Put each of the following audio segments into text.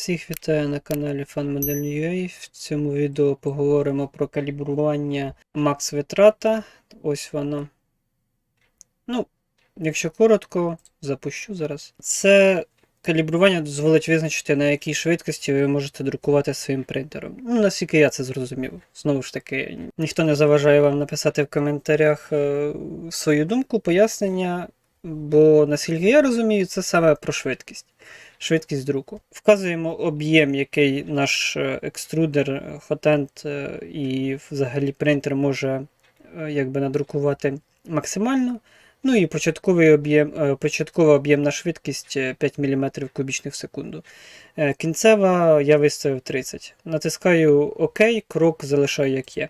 Всіх вітаю на каналі FunModel.ua. В цьому відео поговоримо про калібрування Max витрата. Ось воно. Ну, якщо коротко, запущу зараз. Це калібрування дозволить визначити, на якій швидкості ви можете друкувати своїм принтером. Ну, наскільки я це зрозумів. Знову ж таки, ніхто не заважає вам написати в коментарях е, свою думку, пояснення, бо наскільки я розумію, це саме про швидкість швидкість друку. Вказуємо об'єм, який наш е, екструдер, е, хотент е, і взагалі принтер може якби надрукувати максимально. Ну і початковий об'єм, е, початковий об'єм на швидкість е, 5 мм кубічних в секунду. Кінцева я виставив 30. Натискаю ОК, крок залишаю як є.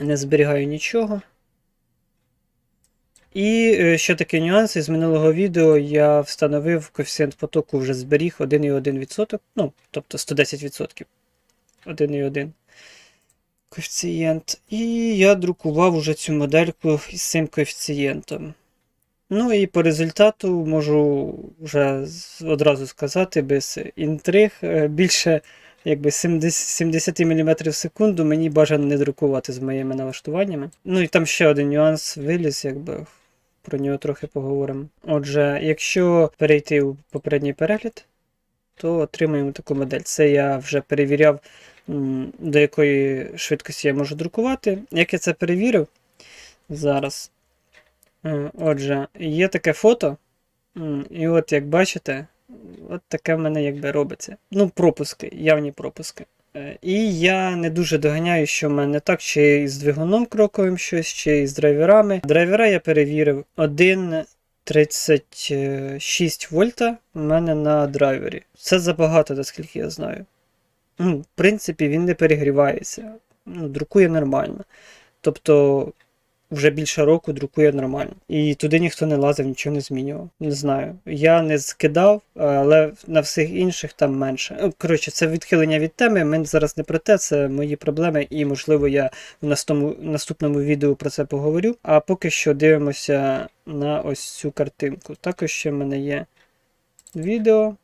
Не зберігаю нічого. І е, ще такий нюанс. Із минулого відео я встановив коефіцієнт потоку вже зберіг 1,1%. Ну, тобто 110%. 1,1 коефіцієнт. І я друкував уже цю модельку із цим коефіцієнтом. Ну і по результату можу вже одразу сказати, без інтриг, е, більше якби 70, 70 мм в секунду мені бажано не друкувати з моїми налаштуваннями. Ну і там ще один нюанс виліз, якби про нього трохи поговоримо. Отже, якщо перейти у попередній перегляд, то отримаємо таку модель. Це я вже перевіряв, до якої швидкості я можу друкувати. Як я це перевірив зараз. Е, Отже, є таке фото. І от як бачите, от таке в мене якби робиться. Ну, пропуски, явні пропуски. Е, І я не дуже доганяю, що в мене так, чи із двигуном кроковим щось, чи із драйверами. Драйвера я перевірив 1,36 вольта у мене на драйвері. Це забагато, наскільки я знаю. Ну, в принципі, він не перегрівається. Ну, друкує нормально. Тобто, вже більше року друкує нормально. І туди ніхто не лазив, нічого не змінював. Не знаю. Я не скидав, але на всіх інших там менше. Ну, Коротше, це відхилення від теми. Ми зараз не про те, це мої проблеми, і можливо я в наступному, наступному відео про це поговорю. А поки що дивимося на ось цю картинку. Також ще в мене є відео.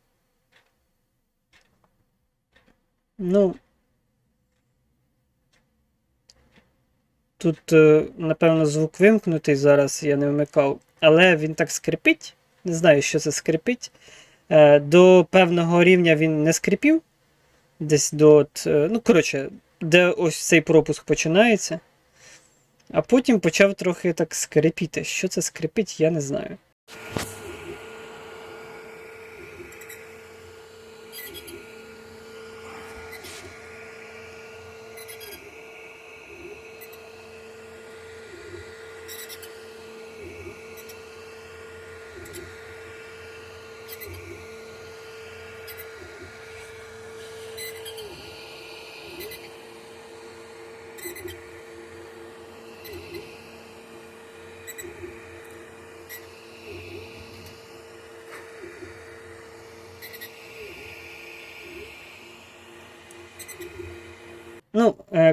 Ну. Тут, е, напевно, звук вимкнутий зараз, я не вмикав, але він так скрипить. Не знаю, що це скрипить. Е, До певного рівня він не скрипів. Десь до. от, е, Ну, коротше, де ось цей пропуск починається. А потім почав трохи так скрипіти. Що це скрипить, я не знаю.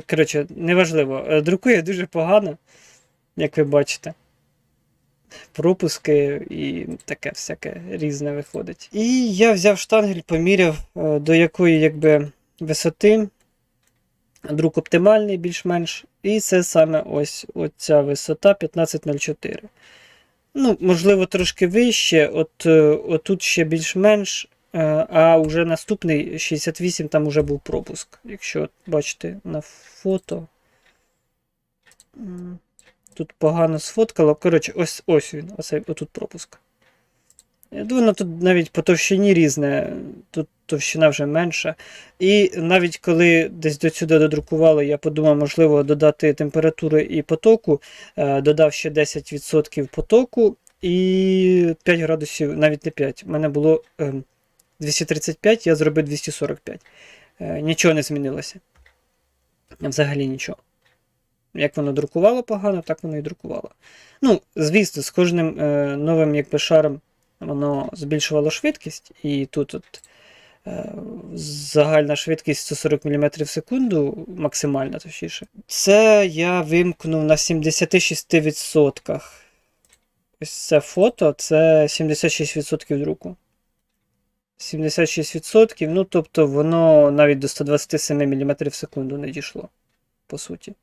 Коротше, неважливо. Е, Друкує дуже погано, як ви бачите. Пропуски і таке всяке різне виходить. І я взяв штангель, поміряв, е, до якої якби, висоти. Друк оптимальний більш-менш. І це саме ось оця висота 1504. Ну, можливо, трошки вище. От, е, отут ще більш-менш. Е, А вже наступний 68 там вже був пропуск. Якщо бачите на фото. Тут погано сфоткало. Коротше, ось ось він, ось отут пропуск. Я думаю, тут навіть по товщині різне, тут товщина вже менша. І навіть коли десь до сюди додрукували, я подумав, можливо, додати температури і потоку. Е, Додав ще 10% потоку і 5 градусів, навіть не 5. У мене було. Ем, 235, я зробив 245. Е, нічого не змінилося. Взагалі нічого. Як воно друкувало погано, так воно і друкувало. Ну, звісно, з кожним е, новим якби, шаром воно збільшувало швидкість, і тут от, е, загальна швидкість 140 мм в секунду, максимальна точніше. Це я вимкнув на 76%. Ось це фото, це 76% друку. 76%. Ну, тобто, воно навіть до 127 мм в секунду не дійшло, по суті.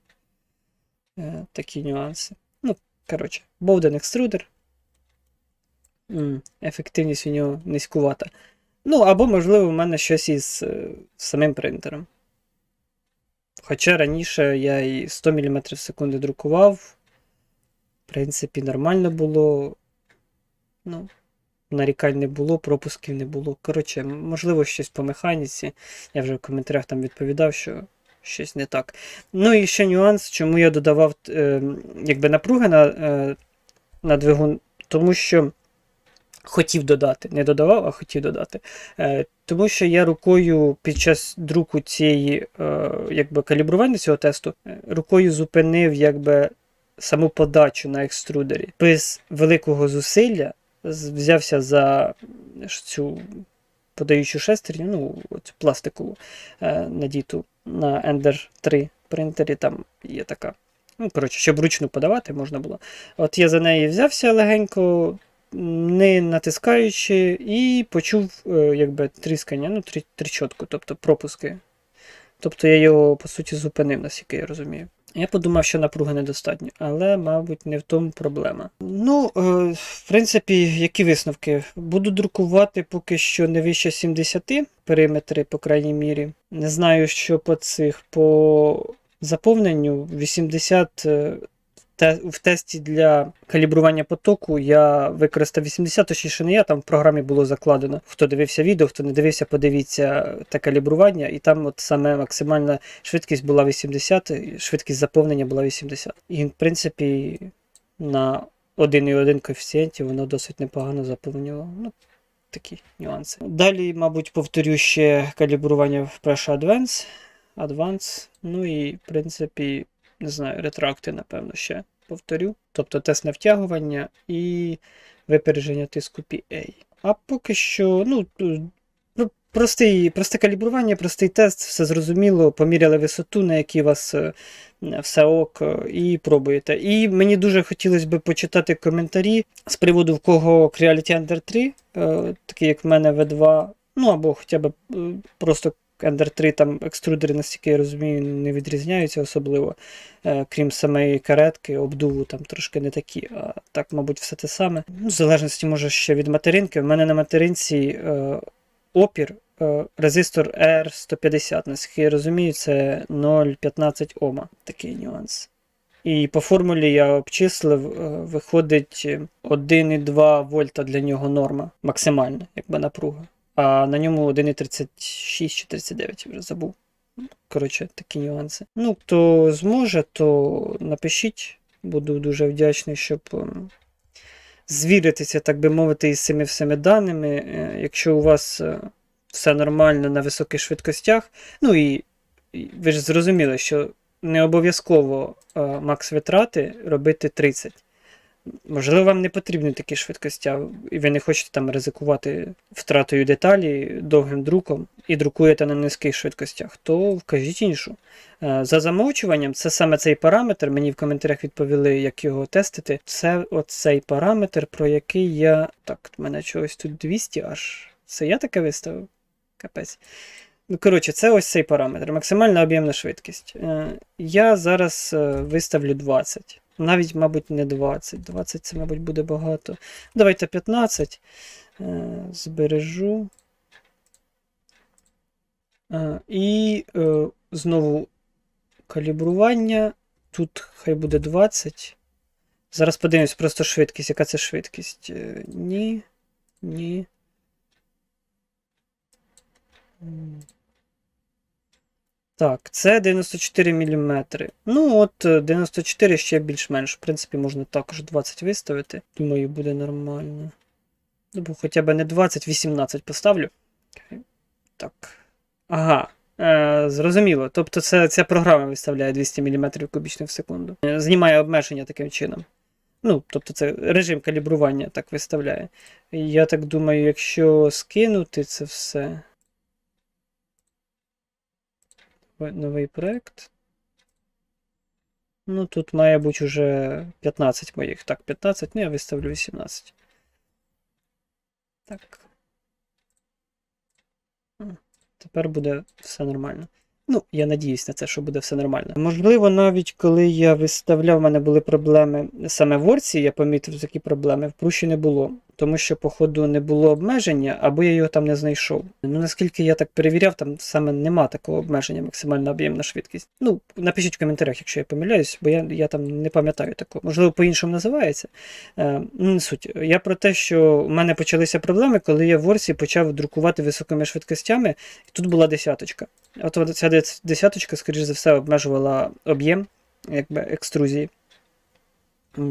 Е, такі нюанси. Ну, коротше, Bowden екструдер. Ефективність у нього низькувата. Ну, або, можливо, в мене щось із е, самим принтером. Хоча раніше я і 100 мм в секунду друкував. В принципі, нормально було. Ну, нарікань не було, пропусків не було. Коротше, можливо, щось по механіці. Я вже в коментарях там відповідав, що щось не так. Ну і ще нюанс, чому я додавав е, якби напруги на, е, на двигун, тому що хотів додати. Не додавав, а хотів додати. Е, тому що я рукою під час друку цієї е, якби, калібрування цього тесту, е, рукою зупинив якби, саму подачу на екструдері. Без великого зусилля взявся за цю подаючу шестерню, ну, цю пластикову е, надіту на Ender 3 принтері, там є така. Ну, коротше, щоб ручну подавати можна було. От я за неї взявся легенько, не натискаючи, і почув е, якби тріскання, ну, трі- тріщотку, тобто пропуски. Тобто я його, по суті, зупинив, наскільки я розумію. Я подумав, що напруги недостатньо, але, мабуть, не в тому проблема. Ну, е, в принципі, які висновки? Буду друкувати поки що не вище 70 периметри, по крайній мірі. Не знаю, що по цих по заповненню 80 е, те, в тесті для калібрування потоку я використав 80, точніше не я, там в програмі було закладено. Хто дивився відео, хто не дивився, подивіться те калібрування, і там от саме максимальна швидкість була 80, швидкість заповнення була 80. І, в принципі, на 1,1 коефіцієнті воно досить непогано заповнювало. Ну, такі нюанси. Далі, мабуть, повторю ще калібрування в Pressure Advance. Advance. Ну і, в принципі, не знаю, ретракти, напевно, ще повторю. Тобто тест на втягування і випередження тиску PA. А поки що, ну, простий, просте калібрування, простий тест, все зрозуміло, поміряли висоту, на якій у вас е, все ок, е, і пробуєте. І мені дуже хотілося б почитати коментарі з приводу в кого Creality Ender 3, е, такий як в мене V2, ну або хоча б просто Ender 3 там екструдери, наскільки я розумію, не відрізняються особливо, е, крім самої каретки, обдуву там трошки не такі, а так, мабуть, все те саме. Ну, в залежності, може, ще від материнки. У мене на материнці е, опір, е, резистор R150, наскільки я розумію, це 0,15 Ома. Такий нюанс. І по формулі я обчислив, е, виходить е, 1,2 вольта для нього норма, максимальна, якби напруга. А на ньому 1,36 чи 39, вже забув. Коротше, такі нюанси. Ну, хто зможе, то напишіть. Буду дуже вдячний, щоб ем, звіритися, так би мовити, із цими всіми даними. Е, Якщо у вас е, все нормально на високих швидкостях, ну і ви ж зрозуміли, що не обов'язково е, макс витрати робити 30. Можливо, вам не потрібні такі швидкості, і ви не хочете там ризикувати втратою деталі довгим друком і друкуєте на низьких швидкостях, то вкажіть іншу. Е, За замовчуванням, це саме цей параметр. Мені в коментарях відповіли, як його тестити. Це оцей параметр, про який я. Так, в мене чогось тут 200 аж. Це я таке виставив? Капець. Ну, коротше, це ось цей параметр. Максимальна об'ємна швидкість. Е, Я зараз е, виставлю 20. Навіть, мабуть, не 20. 20 це, мабуть, буде багато. Давайте 15. Е, Збережу. Е, І е, знову калібрування. Тут хай буде 20. Зараз подивимось просто швидкість. Яка це швидкість? Ні. Ні. Так, це 94 мм. Ну, от е, 94 ще більш-менш. В принципі, можна також 20 виставити. Думаю, буде нормально. Ну, бо хоча б не 20, 18 поставлю. Так. Ага. Е, зрозуміло. Тобто це, ця програма виставляє 200 мм кубічних в секунду. Е, Знімає обмеження таким чином. Ну, тобто це режим калібрування так виставляє. Я так думаю, якщо скинути це все новий проект. Ну, тут має бути вже 15 моїх. Так, 15, ну я виставлю 18. Так. Тепер буде все нормально. Ну, я надіюсь на це, що буде все нормально. Можливо, навіть коли я виставляв, в мене були проблеми саме в Ворці, я помітив такі проблеми, в Пруші не було. Тому що, походу, не було обмеження, або я його там не знайшов. Ну, наскільки я так перевіряв, там саме нема такого обмеження, максимальна об'ємна швидкість. Ну, напишіть в коментарях, якщо я помиляюсь, бо я, я там не пам'ятаю такого. Можливо, по-іншому називається. Е, ну, не суть. Я про те, що в мене почалися проблеми, коли я в Ворсі почав друкувати високими швидкостями, і тут була десяточка. От ця десяточка, скоріш за все, обмежувала об'єм якби, екструзії.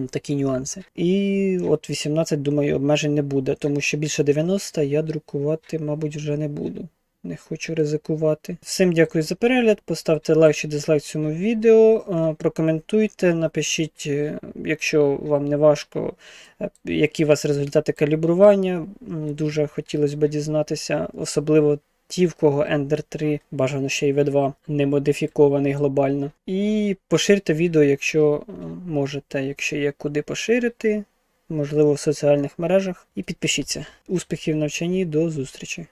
Такі нюанси. І от 18, думаю, обмежень не буде, тому що більше 90 я друкувати, мабуть, вже не буду. Не хочу ризикувати. Всім дякую за перегляд. Поставте лайк чи дизлайк цьому відео, е, прокоментуйте, напишіть, е, якщо вам не важко, е, які у вас результати калібрування. Дуже хотілося б дізнатися, особливо ті, в кого Ender 3, бажано ще й V2, не модифікований глобально. І поширте відео, якщо е, можете, якщо є куди поширити, можливо, в соціальних мережах. І підпишіться. Успіхів навчанні, до зустрічі!